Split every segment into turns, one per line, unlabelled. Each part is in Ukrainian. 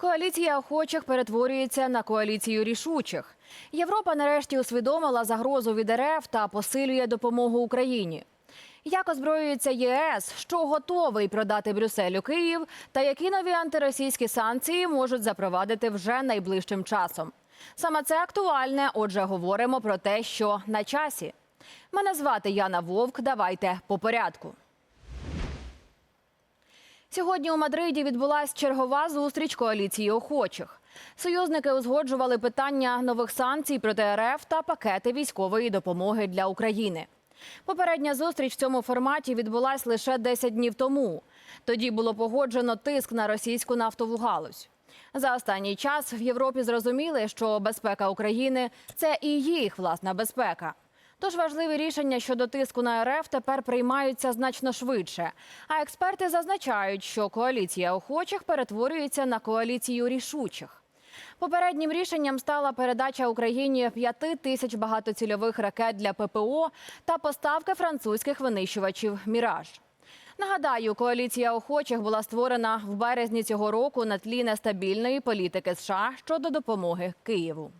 Коаліція охочих перетворюється на коаліцію рішучих. Європа нарешті усвідомила загрозу від РФ та посилює допомогу Україні. Як озброюється ЄС, що готовий продати Брюсселю Київ, та які нові антиросійські санкції можуть запровадити вже найближчим часом? Саме це актуальне. Отже, говоримо про те, що на часі. Мене звати Яна Вовк. Давайте по порядку. Сьогодні у Мадриді відбулася чергова зустріч коаліції охочих. Союзники узгоджували питання нових санкцій проти РФ та пакети військової допомоги для України. Попередня зустріч в цьому форматі відбулась лише 10 днів тому. Тоді було погоджено тиск на російську нафтову галузь. За останній час в Європі зрозуміли, що безпека України це і їх власна безпека. Тож важливі рішення щодо тиску на РФ тепер приймаються значно швидше. А експерти зазначають, що коаліція охочих перетворюється на коаліцію рішучих. Попереднім рішенням стала передача Україні п'яти тисяч багатоцільових ракет для ППО та поставки французьких винищувачів Міраж. Нагадаю, коаліція охочих була створена в березні цього року на тлі нестабільної політики США щодо допомоги Києву.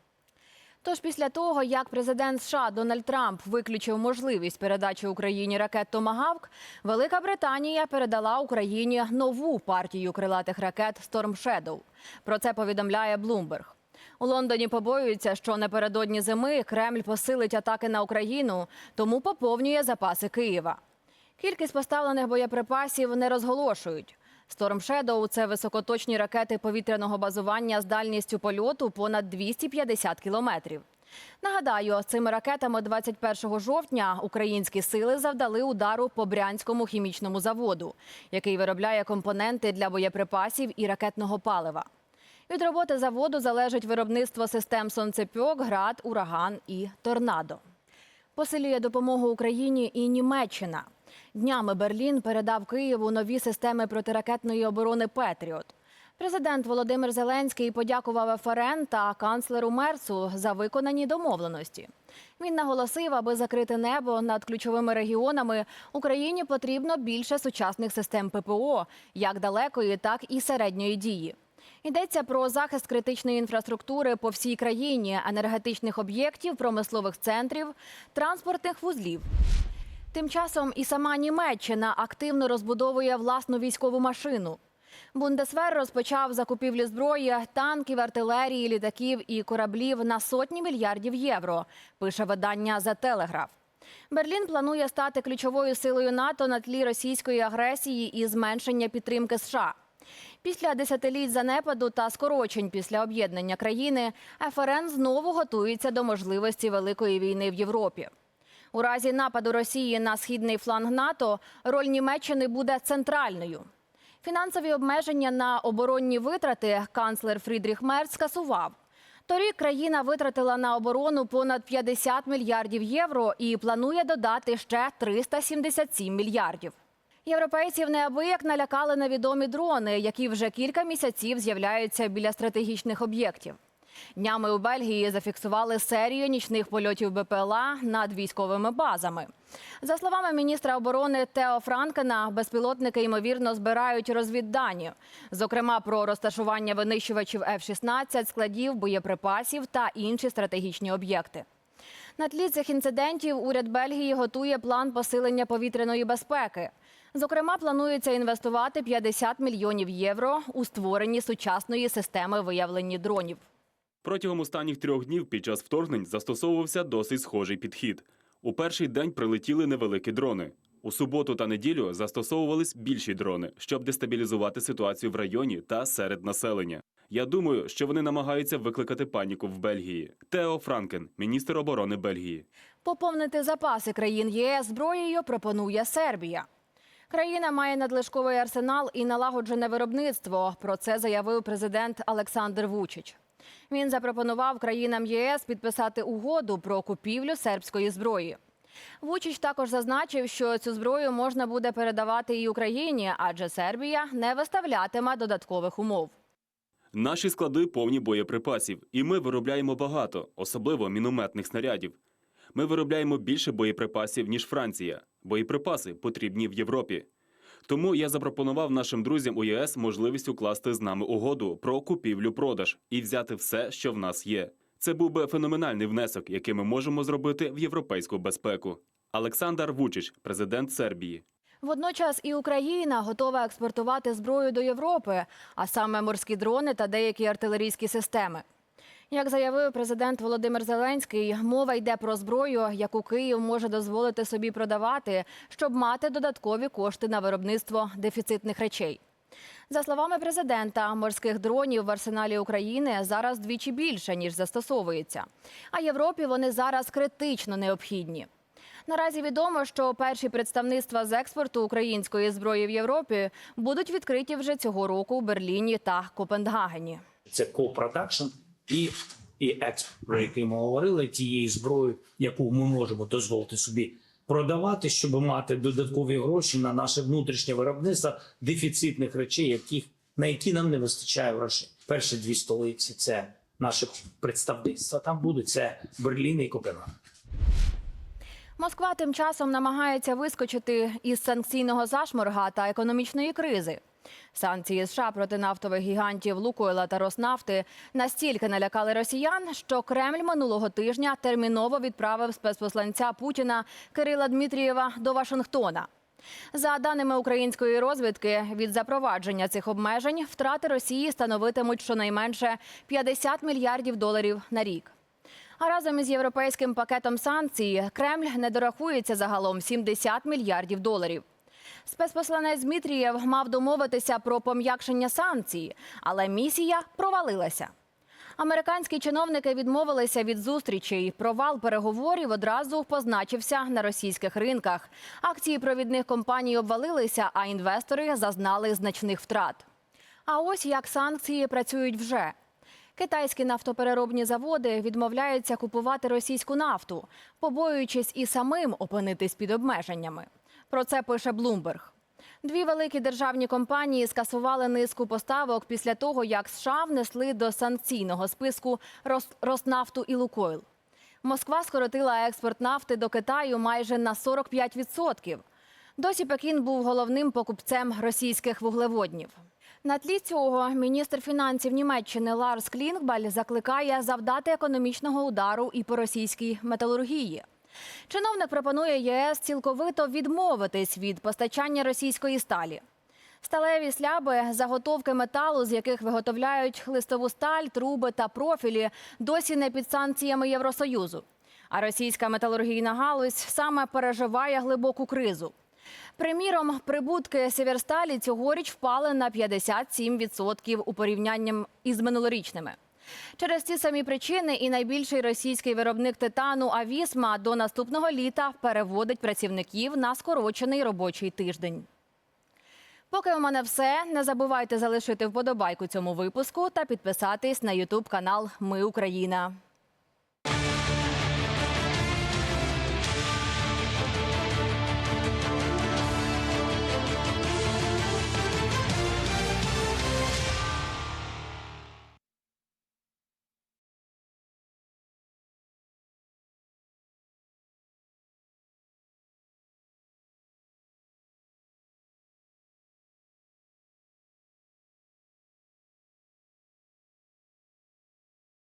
Тож після того, як президент США Дональд Трамп виключив можливість передачі Україні ракет Томагавк, Велика Британія передала Україні нову партію крилатих ракет Storm Shadow. Про це повідомляє Bloomberg. У Лондоні побоюються, що напередодні зими Кремль посилить атаки на Україну, тому поповнює запаси Києва. Кількість поставлених боєприпасів не розголошують. Storm Shadow – це високоточні ракети повітряного базування з дальністю польоту понад 250 кілометрів. Нагадаю, цими ракетами 21 жовтня українські сили завдали удару по Брянському хімічному заводу, який виробляє компоненти для боєприпасів і ракетного палива. Від роботи заводу залежить виробництво систем «Сонцепьок», «Град», «Ураган» і «Торнадо». Посилює допомогу Україні і Німеччина. Днями Берлін передав Києву нові системи протиракетної оборони Петріот. Президент Володимир Зеленський подякував ФРН та канцлеру Мерсу за виконані домовленості. Він наголосив, аби закрити небо над ключовими регіонами, Україні потрібно більше сучасних систем ППО, як далекої, так і середньої дії. Йдеться про захист критичної інфраструктури по всій країні, енергетичних об'єктів, промислових центрів, транспортних вузлів. Тим часом і сама Німеччина активно розбудовує власну військову машину. Бундесвер розпочав закупівлі зброї, танків, артилерії, літаків і кораблів на сотні мільярдів євро. Пише видання «The Telegraph». Берлін планує стати ключовою силою НАТО на тлі російської агресії і зменшення підтримки США. Після десятиліть занепаду та скорочень після об'єднання країни ФРН знову готується до можливості великої війни в Європі. У разі нападу Росії на східний фланг НАТО роль Німеччини буде центральною. Фінансові обмеження на оборонні витрати канцлер Фрідріх Мерц скасував. Торік країна витратила на оборону понад 50 мільярдів євро і планує додати ще 377 мільярдів. Європейців неабияк налякали невідомі дрони, які вже кілька місяців з'являються біля стратегічних об'єктів. Днями у Бельгії зафіксували серію нічних польотів БПЛА над військовими базами. За словами міністра оборони Тео Франкена, безпілотники ймовірно збирають розвіддані, зокрема про розташування винищувачів F-16, складів, боєприпасів та інші стратегічні об'єкти. На тлі цих інцидентів уряд Бельгії готує план посилення повітряної безпеки. Зокрема, планується інвестувати 50 мільйонів євро у створенні сучасної системи виявлення дронів.
Протягом останніх трьох днів під час вторгнень застосовувався досить схожий підхід. У перший день прилетіли невеликі дрони. У суботу та неділю застосовувались більші дрони, щоб дестабілізувати ситуацію в районі та серед населення. Я думаю, що вони намагаються викликати паніку в Бельгії. Тео Франкен, міністр оборони Бельгії.
Поповнити запаси країн ЄС зброєю пропонує Сербія. Країна має надлишковий арсенал і налагоджене виробництво. Про це заявив президент Олександр Вучич. Він запропонував країнам ЄС підписати угоду про купівлю сербської зброї. Вучич також зазначив, що цю зброю можна буде передавати і Україні, адже Сербія не виставлятиме додаткових умов.
Наші склади повні боєприпасів, і ми виробляємо багато, особливо мінометних снарядів. Ми виробляємо більше боєприпасів, ніж Франція. Боєприпаси потрібні в Європі. Тому я запропонував нашим друзям у ЄС можливість укласти з нами угоду про купівлю-продаж і взяти все, що в нас є. Це був би феноменальний внесок, який ми можемо зробити в європейську безпеку. Олександр Вучич, президент Сербії.
Водночас і Україна готова експортувати зброю до Європи, а саме морські дрони та деякі артилерійські системи. Як заявив президент Володимир Зеленський, мова йде про зброю, яку Київ може дозволити собі продавати, щоб мати додаткові кошти на виробництво дефіцитних речей. За словами президента, морських дронів в арсеналі України зараз двічі більше ніж застосовується. А Європі вони зараз критично необхідні. Наразі відомо, що перші представництва з експорту української зброї в Європі будуть відкриті вже цього року у Берліні та Копенгагені.
це копродакшн і, і експорт, про який ми говорили, тієї зброї, яку ми можемо дозволити собі продавати, щоб мати додаткові гроші на наше внутрішнє виробництво дефіцитних речей, яких на які нам не вистачає грошей. Перші дві столиці це наше представництво. Там будуть це Берлін і Копенгаген.
Москва тим часом намагається вискочити із санкційного зашморга та економічної кризи. Санкції США проти нафтових гігантів Лукойла та Роснафти настільки налякали росіян, що Кремль минулого тижня терміново відправив спецпосланця Путіна Кирила Дмитрієва до Вашингтона. За даними української розвідки, від запровадження цих обмежень втрати Росії становитимуть щонайменше 50 мільярдів доларів на рік. А разом із європейським пакетом санкцій Кремль не дорахується загалом 70 мільярдів доларів. Спецпосланець Дмитрієв мав домовитися про пом'якшення санкцій, але місія провалилася. Американські чиновники відмовилися від зустрічей. Провал переговорів одразу позначився на російських ринках. Акції провідних компаній обвалилися, а інвестори зазнали значних втрат. А ось як санкції працюють вже. Китайські нафтопереробні заводи відмовляються купувати російську нафту, побоюючись і самим опинитись під обмеженнями. Про це пише Bloomberg. Дві великі державні компанії скасували низку поставок після того, як США внесли до санкційного списку Рос- Роснафту і Лукойл. Москва скоротила експорт нафти до Китаю майже на 45%. Досі Пекін був головним покупцем російських вуглеводнів. На тлі цього міністр фінансів Німеччини Ларс Клінгбаль закликає завдати економічного удару і по російській металургії. Чиновник пропонує ЄС цілковито відмовитись від постачання російської сталі. Сталеві сляби, заготовки металу, з яких виготовляють листову сталь, труби та профілі, досі не під санкціями Євросоюзу. А російська металургійна галузь саме переживає глибоку кризу. Приміром, прибутки Сєвєрсталі цьогоріч впали на 57% у порівнянні із минулорічними. Через ці самі причини і найбільший російський виробник титану Авісма до наступного літа переводить працівників на скорочений робочий тиждень. Поки у мене все. Не забувайте залишити вподобайку цьому випуску та підписатись на Ютуб канал Ми Україна.